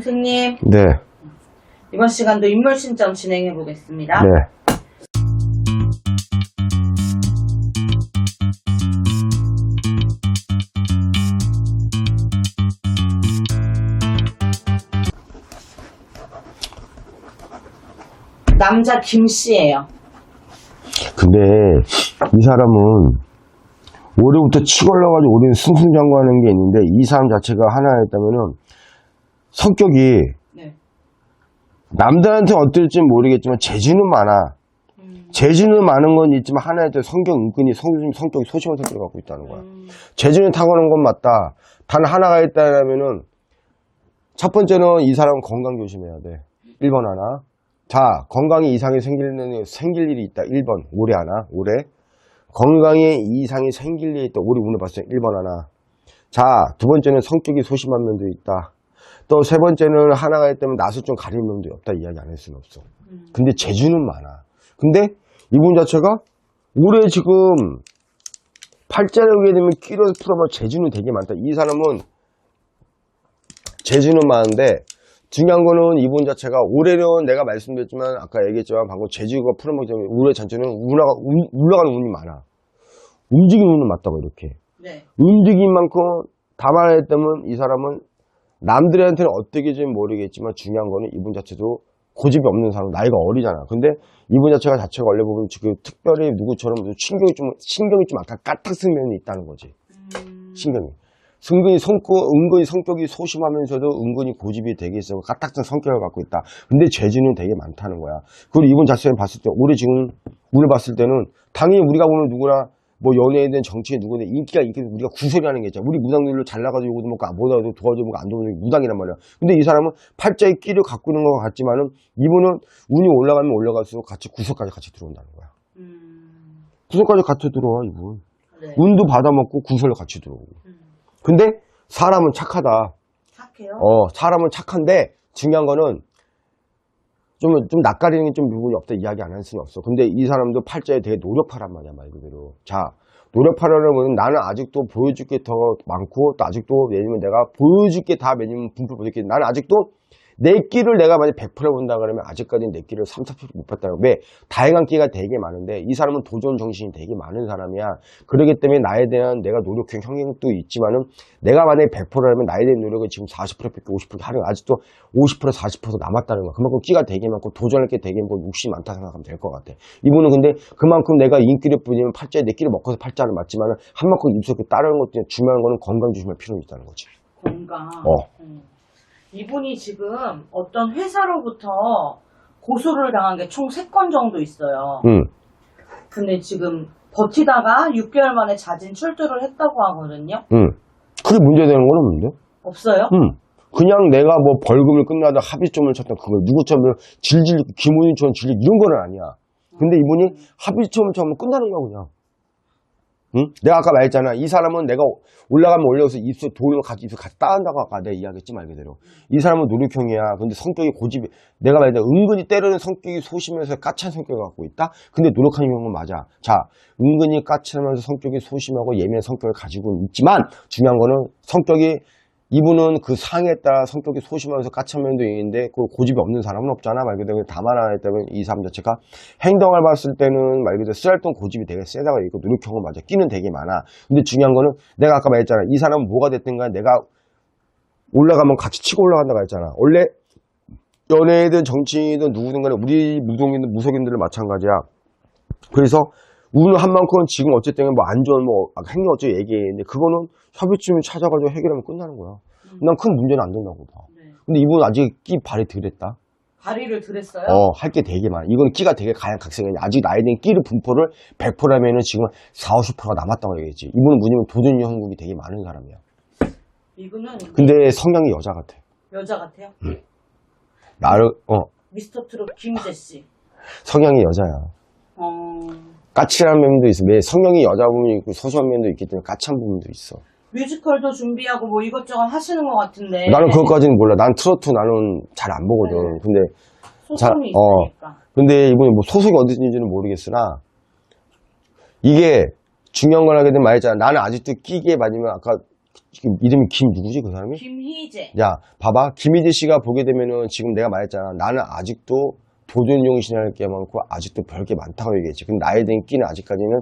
선생님, 네, 이번 시간도 인물 신점 진행해 보겠습니다. 네. 남자 김 씨예요. 근데 이 사람은 올해부터 치고 올라가지고 올해는 승승장구하는 게 있는데 이 사람 자체가 하나였다면은 성격이 네. 남들한테 어떨지 모르겠지만 재주는 많아. 음, 재주는 많은 건 있지만 하나의 성격 은근히 성, 성격이 소심한 성격을 갖고 있다는 거야. 음, 재주는 타고난 건 맞다. 단 하나가 있다면은 첫 번째는 이 사람은 건강 조심해야 돼. 1번 하나. 자, 건강에 이상이 생기는 생길 일이 있다. 1번 올해 하나. 올해 건강에 이상이 생길 일이 있다. 올해 운을 봤어요. 1번 하나. 자, 두 번째는 성격이 소심한 면도 있다. 또 세 번째는 하나가 있다면 낯을 좀 가리는 면도 없다. 이야기 안 할 수는 없어. 음. 근데 재주는 많아. 근데 이분 자체가 올해 지금 팔자를 오게 되면 끼를 풀어봐 재주는 되게 많다. 이 사람은 재주는 많은데 중요한 거는 이분 자체가 올해는 내가 말씀드렸지만 아까 얘기했지만 방금 재주가 풀어먹기 때문에 올해 전체는 운하가, 운- 올라가는 운이 많아. 움직이는 운은 맞다고 이렇게. 네. 움직인 만큼 담아냈다면 이 사람은 남들한테는 어떻게지 모르겠지만 중요한 거는 이분 자체도 고집이 없는 사람, 나이가 어리잖아. 근데 이분 자체가 자체가 원래 보면 지금 특별히 누구처럼 신경이 좀, 신경이 좀 아까 까딱쓴 면이 있다는 거지. 음, 신경이. 은근히 성격, 은근히 성격이 소심하면서도 은근히 고집이 되게 있어. 까딱한 성격을 갖고 있다. 근데 재주는 되게 많다는 거야. 그리고 이분 자체를 봤을 때, 올해 지금, 운을 봤을 때는, 당연히 우리가 오늘 누구나, 뭐 연예인든 정치인 누구든 인기가 인기 우리가 구설이 하는 게 있잖아. 우리 무당들로 잘 나가지고 요거도 먹고 못하도 도와주고 안 도와주고 무당이란 말이야. 근데 이 사람은 팔자의 끼를 갖고 있는 것 같지만은 이분은 운이 올라가면 올라갈수록 같이 구설까지 같이 들어온다는 거야. 음, 구설까지 같이 들어와, 이분. 네. 운도 받아먹고 구설로 같이 들어오고. 음, 근데 사람은 착하다. 착해요. 어, 사람은 착한데 중요한 거는 좀, 좀 낯가리는 게좀 부분이 없다 이야기 안 할 수는 없어. 근데 이 사람도 팔자에 되게 노력하란 말이야, 말 그대로. 자, 노력하려는 거는 나는 아직도 보여줄 게 더 많고 또 아직도 왜냐면 내가 보여줄 게다 왜냐면 분풀 보여줄 게 나는 아직도 내 끼를 내가 만약 100% 본다 그러면 아직까지는 내 끼를 3, 40%못 봤다고. 왜? 다양한 끼가 되게 많은데 이 사람은 도전 정신이 되게 많은 사람이야. 그렇기 때문에 나에 대한 내가 노력형 형행도 있지만은 내가 만약에 100%라면 나에 대한 노력을 지금 40%밖에 50% 하는 아직도 50% 40% 남았다는 거야. 그만큼 끼가 되게 많고 도전할 게 되게 많고 욕심이 많다 생각하면 될 것 같아. 이분은 근데 그만큼 내가 인기를 뿌리면 팔자에 내 끼를 먹어서 팔자를 맞지만은 한 만큼 입속에 따르는 것 중에 중요한 거는 건강 조심할 필요가 있다는 거지. 건강. 어. 음. 이분이 지금 어떤 회사로부터 고소를 당한 게 총 3건 정도 있어요. 응. 근데 지금 버티다가 6개월 만에 자진 출두를 했다고 하거든요. 응. 크게 문제되는 건 없는데? 없어요? 응. 그냥 내가 뭐 벌금을 끝나다 합의점을 쳤다 그거 누구처럼 질질 김호윤처럼 질질 이런 거는 아니야. 근데 이분이 합의점을 쳐면 끝나는 거야 그냥. 응? 내가 아까 말했잖아. 이 사람은 내가 올라가면 올려서 입술 돌을 같이 입술 같이 따한다고 아까 내가 이야기했지 말 그대로. 이 사람은 노력형이야. 근데 성격이 고집이 내가 말했잖아. 은근히 때로는 성격이 소심해서 까찬 성격을 갖고 있다. 근데 노력하는 경우는 맞아. 자, 은근히 까칠하면서 성격이 소심하고 예민한 성격을 가지고 있지만 중요한 거는 성격이 이분은 그 상에 따라 성격이 소심하면서 까찬 면도 있는데 그 고집이 없는 사람은 없잖아. 말 그대로 다만 하나 때문에 이 사람 자체가 행동을 봤을 때는 말 그대로 쓰잘돈 고집이 되게 세다가 있고 노력형은 맞아. 끼는 되게 많아. 근데 중요한 거는 내가 아까 말했잖아. 이 사람은 뭐가 됐든 간에 내가 올라가면 같이 치고 올라간다고 했잖아. 원래 연예인이든 정치인이든 누구든 간에 우리 무동인들 무속인들은 마찬가지야. 그래서 운을 한 만큼 지금 어쨌든 뭐 안 좋은 뭐 행위 어쩌고 얘기했는데 그거는 협의점을 찾아가지고 해결하면 끝나는 거야. 난 큰 문제는 안 된다고 봐. 네. 근데 이분은 아직 끼 발이 덜했다. 다리를 들였어요? 어, 할 게 되게 많아. 이거는 끼가 되게 가양각색이야. 아직 나에 대한 끼를 분포를 100%라면은 지금 4, 50%가 남았다고 얘기했지. 이분은 뭐냐면 도전 형국이 되게 많은 사람이야. 이분은 근데 성향이 여자 같아. 여자 같아요? 나를, 어, 미스터 트롯 김재 씨. 성향이 여자야. 어, 까칠한 면도 있어. 매 성향이 여자 부분이 있고 소심한 면도 있기 때문에 까칠한 부분도 있어. 뮤지컬도 준비하고 뭐 이것저것 하시는 것 같은데. 나는 그것까지는 몰라. 난 트로트 나는 잘 안 보거든. 네. 근데 소송이 자, 어. 있으니까. 근데 이분이 뭐 소속이 어디인지는 모르겠으나 이게 중요한 걸 하게 되면 말했잖아. 나는 아직도 끼게 맞으면 아까 지금 이름이 김 누구지 그 사람이? 김희재. 야, 봐봐. 김희재 씨가 보게 되면은 지금 내가 말했잖아. 나는 아직도 도전 용신할 게 많고 아직도 별 게 많다고 얘기했지. 근데 나에 대한 끼는 아직까지는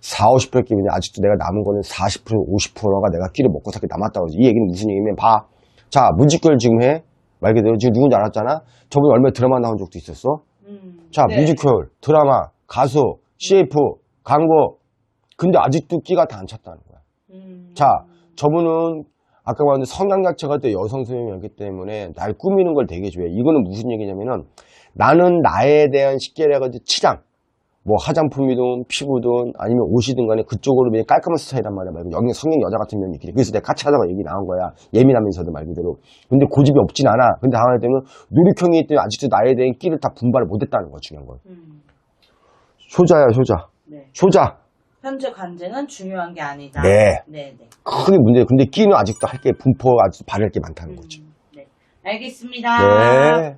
4, 50별 끼면 아직도 내가 남은 거는 40%, 50%가 내가 끼를 먹고 살게 남았다고 하지. 이 얘기는 무슨 얘기냐면 봐. 자, 뮤지컬 지금 해. 말 그대로 지금 누군지 알았잖아? 저번에 얼마 드라마 나온 적도 있었어? 음. 자, 네. 뮤지컬, 드라마, 가수, CF, 광고. 근데 아직도 끼가 다 안 찼다는 거야. 음. 자, 저분은 아까 말한 성향 자체가 또 여성 성향이었기 때문에 날 꾸미는 걸 되게 좋아해. 이거는 무슨 얘기냐면은 나는 나에 대한 식재라든지 치장, 뭐 화장품이든 피부든 아니면 옷이든 간에 그쪽으로 그냥 깔끔한 스타일이란 말이야. 말고 여기 성형 여자 같은 면이 있기 그래서 내가 같이 하다가 얘기 나온 거야. 예민하면서도 말 그대로. 근데 고집이 없진 않아. 근데 당할 때는 노력형이 있더니 아직도 나에 대한 끼를 다 분발을 못했다는 거 중요한 건. 음. 효자야, 효자. 네. 효자. 현재 관제는 중요한 게 아니다. 네. 네, 네. 크게 문제. 근데 끼는 아직도 할 게 분포가 아직도 바랄 게 많다는. 음, 네. 알겠습니다. 네.